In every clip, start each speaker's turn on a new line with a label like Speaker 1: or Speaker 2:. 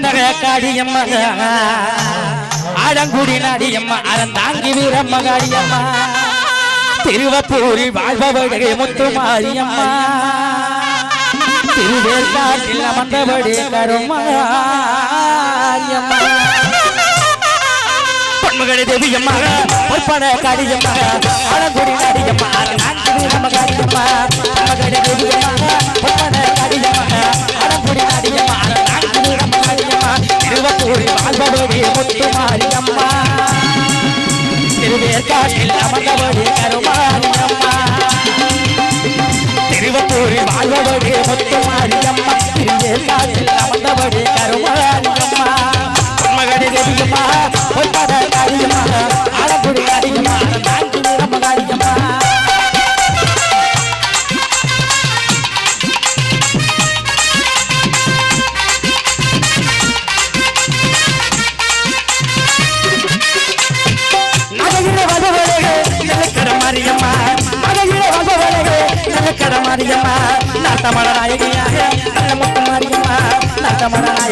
Speaker 1: நக காடியம்மா ஆழங்குடி நாடியம்மா அறந்தாங்கி வீரம்மா காடியம்மா திருவப்பூரில் வாழ்பவடே முத்துமாரியம்மா. திருவேற்காட்டில் அமர்ந்தபடி கருமாரியம்மா. பொன்மகளே தேவியம்மா பொற்பன காடியம்மா ஆழங்குடி முத்து மாரியம்மா திருவேலாவில் அமர்ந்தபடி கருமாரியம்மா மகடி கவியம்மா மாரியம்மா நாட்டமட நாயகியாக நல்ல முத்து மாரியம்மா நாட்டமட நாயகி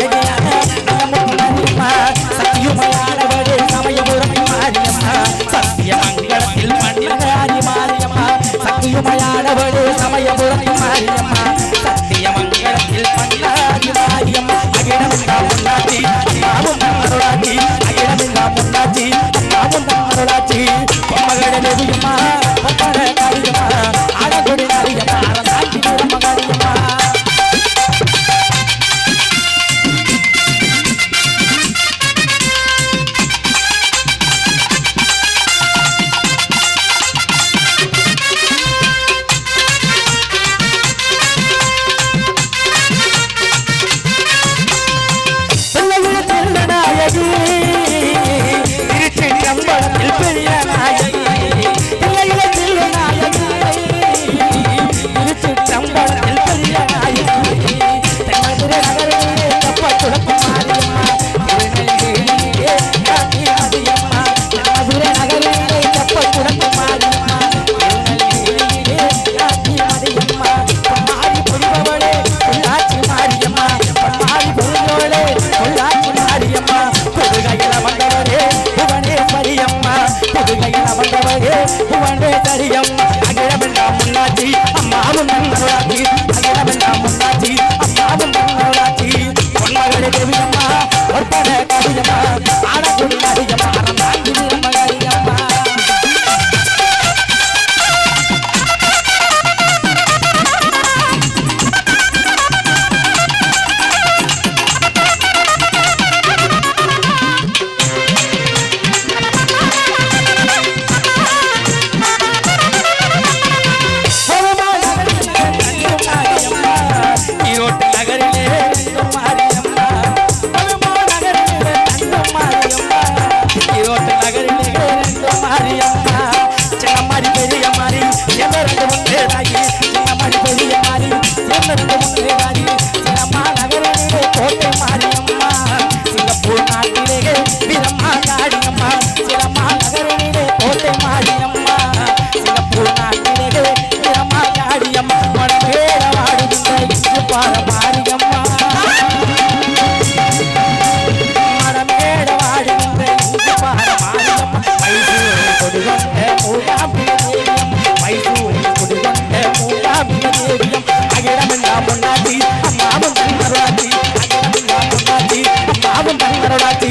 Speaker 1: பொண்டாட்டி அம்மாவும் தன் மருளாட்டி அம்மாவும் தன் மருளாட்டி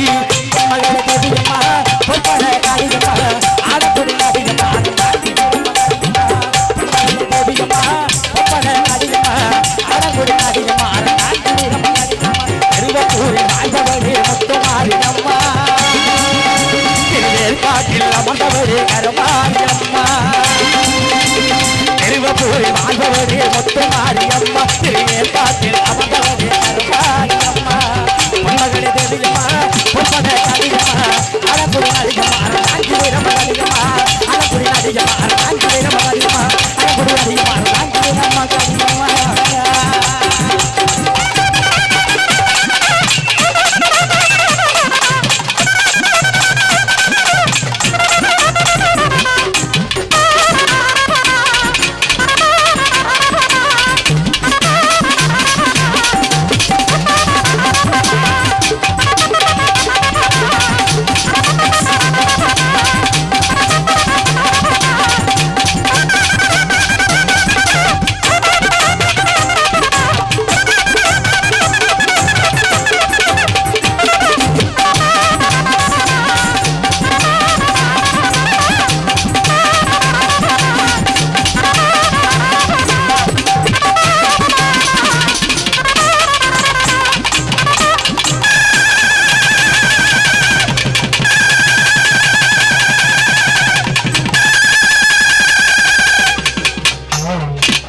Speaker 1: வருபவரே முத்து மாரியம்மா திருநேர் காத்தில்